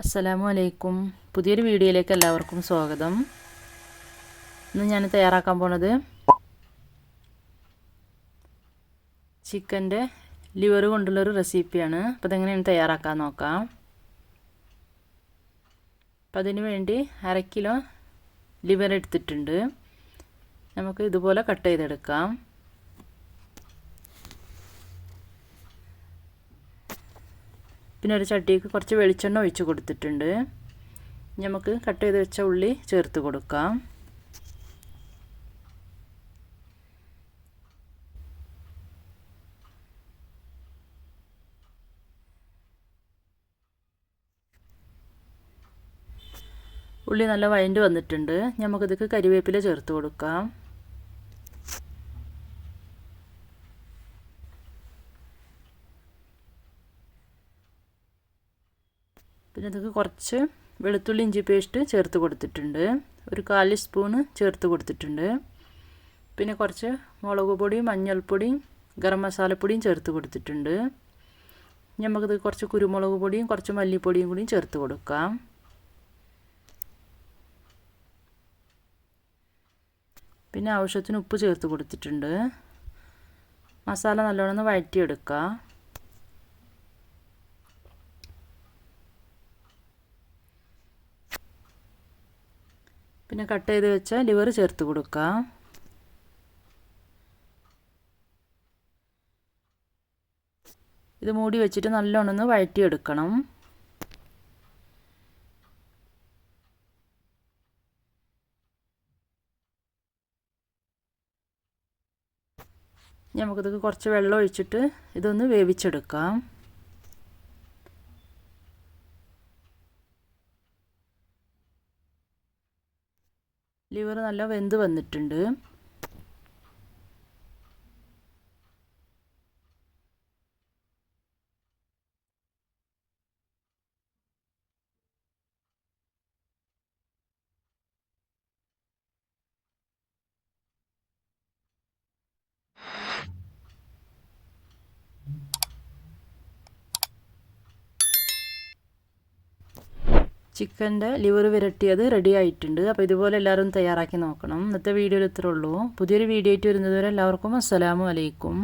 അസ്സലാമു അലൈക്കും. പുതിയൊരു വീഡിയോയിലേക്ക് എല്ലാവർക്കും സ്വാഗതം. ഇന്ന് ഞാൻ തയ്യാറാക്കാൻ പോണത് ചിക്കന്റെ ലിവർ കൊണ്ടുള്ളൊരു റെസിപ്പിയാണ്. അപ്പോൾ അതെങ്ങനെയാണ് തയ്യാറാക്കാൻ നോക്കാം. അപ്പം അതിന് വേണ്ടി അര കിലോ ലിവർ എടുത്തിട്ടുണ്ട്. നമുക്ക് ഇതുപോലെ കട്ട് ചെയ്തെടുക്കാം. പിന്നെ ഒരു ചട്ടിക്ക് കുറച്ച് വെളിച്ചെണ്ണ ഒഴിച്ച് കൊടുത്തിട്ടുണ്ട്. നമുക്ക് കട്ട് ചെയ്ത് വെച്ച ഉള്ളി ചേർത്ത് കൊടുക്കാം. ഉള്ളി നല്ല വഴണ്ട് വന്നിട്ടുണ്ട്. നമുക്കിതൊക്കെ കരിവേപ്പില ചേർത്ത് കൊടുക്കാം. പിന്നെ അതൊക്കെ കുറച്ച് വെളുത്തുള്ളി ഇഞ്ചി പേസ്റ്റ് ചേർത്ത് കൊടുത്തിട്ടുണ്ട്. ഒരു കാൽ സ്പൂണ് ചേർത്ത് കൊടുത്തിട്ടുണ്ട്. പിന്നെ കുറച്ച് മുളക് പൊടിയും മഞ്ഞൾപ്പൊടിയും ഗരം മസാലപ്പൊടിയും ചേർത്ത് കൊടുത്തിട്ടുണ്ട്. നമുക്കിത് കുറച്ച് കുരുമുളക് പൊടിയും കുറച്ച് മല്ലിപ്പൊടിയും കൂടിയും ചേർത്ത് കൊടുക്കാം. പിന്നെ ആവശ്യത്തിന് ഉപ്പ് ചേർത്ത് കൊടുത്തിട്ടുണ്ട്. മസാല നല്ലോണം ഒന്ന് വഴറ്റിയെടുക്കുക പിന്നെ കട്ട് ചെയ്ത് വെച്ച ലിവർ ചേർത്ത് കൊടുക്കാം. ഇത് മൂടി വെച്ചിട്ട് നല്ലോണം ഒന്ന് വഴറ്റിയെടുക്കണം ഞമ്മക്കിതൊക്കെ കുറച്ച് വെള്ളം ഒഴിച്ചിട്ട് ഇതൊന്ന് വേവിച്ചെടുക്കാം. ലിവർ നല്ല വെന്ത് വന്നിട്ടുണ്ട്. ചിക്കന്റെ ലിവർ വിരട്ടിയത് റെഡി ആയിട്ടുണ്ട്. അപ്പോൾ ഇതുപോലെ എല്ലാവരും തയ്യാറാക്കി നോക്കണം. ഇന്നത്തെ വീഡിയോയിൽ ഇത്രയുള്ളൂ പുതിയൊരു വീഡിയോ ആയിട്ട് വരുന്നതുവരെ എല്ലാവർക്കും അസ്സലാമു അലൈക്കും.